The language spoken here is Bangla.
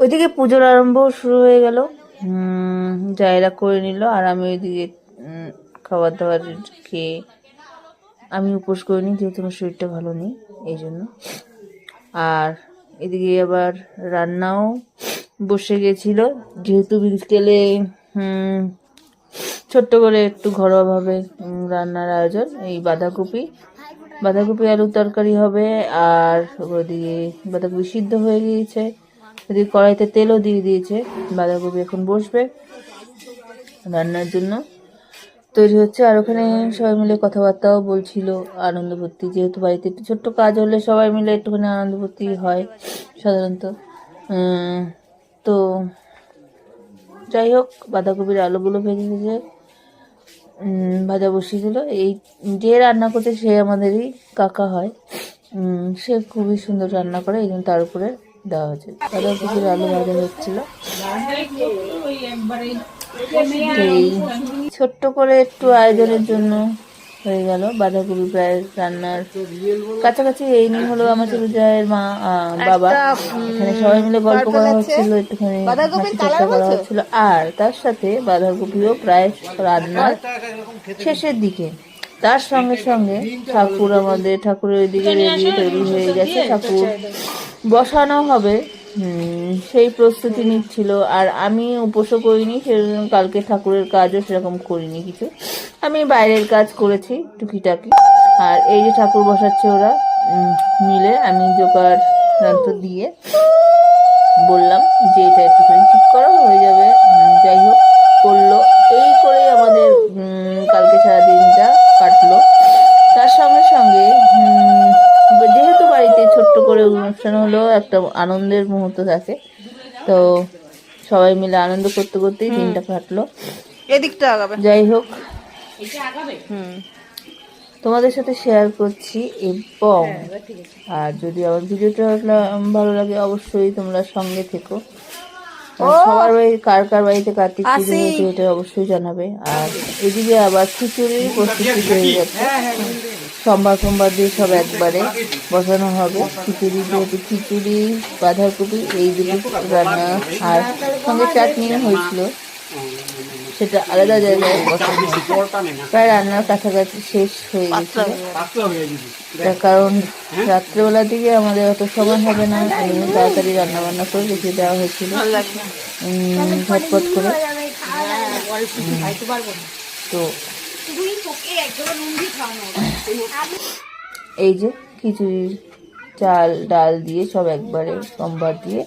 ওইদিকে পুজোর আরম্ভ শুরু হয়ে গেল। জায়রা করে নিল আর আমি ওইদিকে খাবার দাবার খেয়ে আমি উপোস করিনি যেহেতু আমার শরীরটা ভালো নেই, এই জন্য। আর এদিকে আবার রান্নাও বসে গেছিল, যেহেতু বিকেলে ছোট্ট করে একটু ঘরোয়াভাবে রান্নার আয়োজন, এই বাঁধাকপি। বাঁধাকপি আলুর তরকারি হবে, আর ওদিকে বাঁধাকপি সিদ্ধ হয়ে গিয়েছে। ওদিকে কড়াইতে তেলও দিয়ে দিয়েছে, বাঁধাকপি এখন বসবে রান্নার জন্য। তৈরি হচ্ছে আর ওখানে সবাই মিলে কথাবার্তাও বলছিল আনন্দ ভর্তি যেহেতু বাড়িতে একটু ছোট্ট কাজ হলে সবাই মিলে একটুখানি আনন্দ ভর্তি হয় সাধারণত। তো যাই হোক বাঁধাকপির আলুগুলো ভেজে ভেজে ভাজা বসিয়ে দিল। এই যে রান্না করতে সে আমাদেরই কাকা হয়। সে খুবই সুন্দর রান্না করে, এই জন্য তার উপরে দেওয়া হয়েছে। বাঁধাকপির আলু ভাজা হচ্ছিল। এই ছোট্ট করে একটু আয়োজনের জন্য হয়ে গেল। বাঁধাকপি প্রায় রান্নার কাছাকাছি এই নিয়ে হলো আমার ছোট জায়ের মা বাবা। এখানে সবাই মিলে গল্প করা হচ্ছিল একটুখানি ঠাট্টা করা হচ্ছিল। আর তার সাথে বাঁধাকপিও প্রায় রান্নার শেষের দিকে। তার সঙ্গে সঙ্গে ঠাকুর আমাদের ঠাকুরের ওইদিকে রেডি তৈরি হয়ে গেছে। ঠাকুর বসানো হবে। সেই প্রস্তুতি নিচ্ছিল। আর আমি উপোসও করিনি সেজন্য কালকে ঠাকুরের কাজও সেরকম করিনি কিছু। আমি বাইরের কাজ করেছি টুকিটাকি। আর এই যে ঠাকুর বসাচ্ছে ওরা মিলে আমি জোকার দিয়ে বললাম যে এটা একটুখানি ঠিক করো হয়ে যাবে উম, যাই হোক করল এই করেই আমাদের উম, কালকে সারা দিনটা কাটলো তার সঙ্গে সঙ্গে উম, যেহেতু বাড়িতে ছোট্ট করে অনুষ্ঠান হলেও একটা আনন্দের মুহূর্ত থাকে। তো সবাই মিলে আনন্দ করতে করতেই দিনটা কাটলো। এদিকটা আগাবে। যাই হোক। হুম। তোমাদের সাথে শেয়ার করছি এবং আর যদি আমার ভিডিওটা ভালো লাগে অবশ্যই তোমরা সঙ্গে থেকো। সবার বাড়ি কার কার বাড়িতে কার্তিক পুজো হয়েছে এটা অবশ্যই জানাবে। আর এদিকে আবার খিচুড়ির প্রস্তুতি হয়ে যাচ্ছে। সোমবার সোমবার দিয়ে সব একবারে বসানো হবে। খিচুড়ি যেহেতু খিচুড়ি বাঁধাকপি এই দুটো রান্না আর সঙ্গে চাটনিও হয়েছিল। সেটা আলাদা জায়গায়। প্রায় রান্নার কাছাকাছি শেষ হয়ে তার কারণ রাত্রেবেলার দিকে আমাদের অত সময় হবে না তাড়াতাড়ি রান্না বান্না করে রেখে দেওয়া হয়েছিল। ঝটপট করে। তো এই যে খিচুড়ির চাল ডাল দিয়ে সব একবারে সোমবার দিয়ে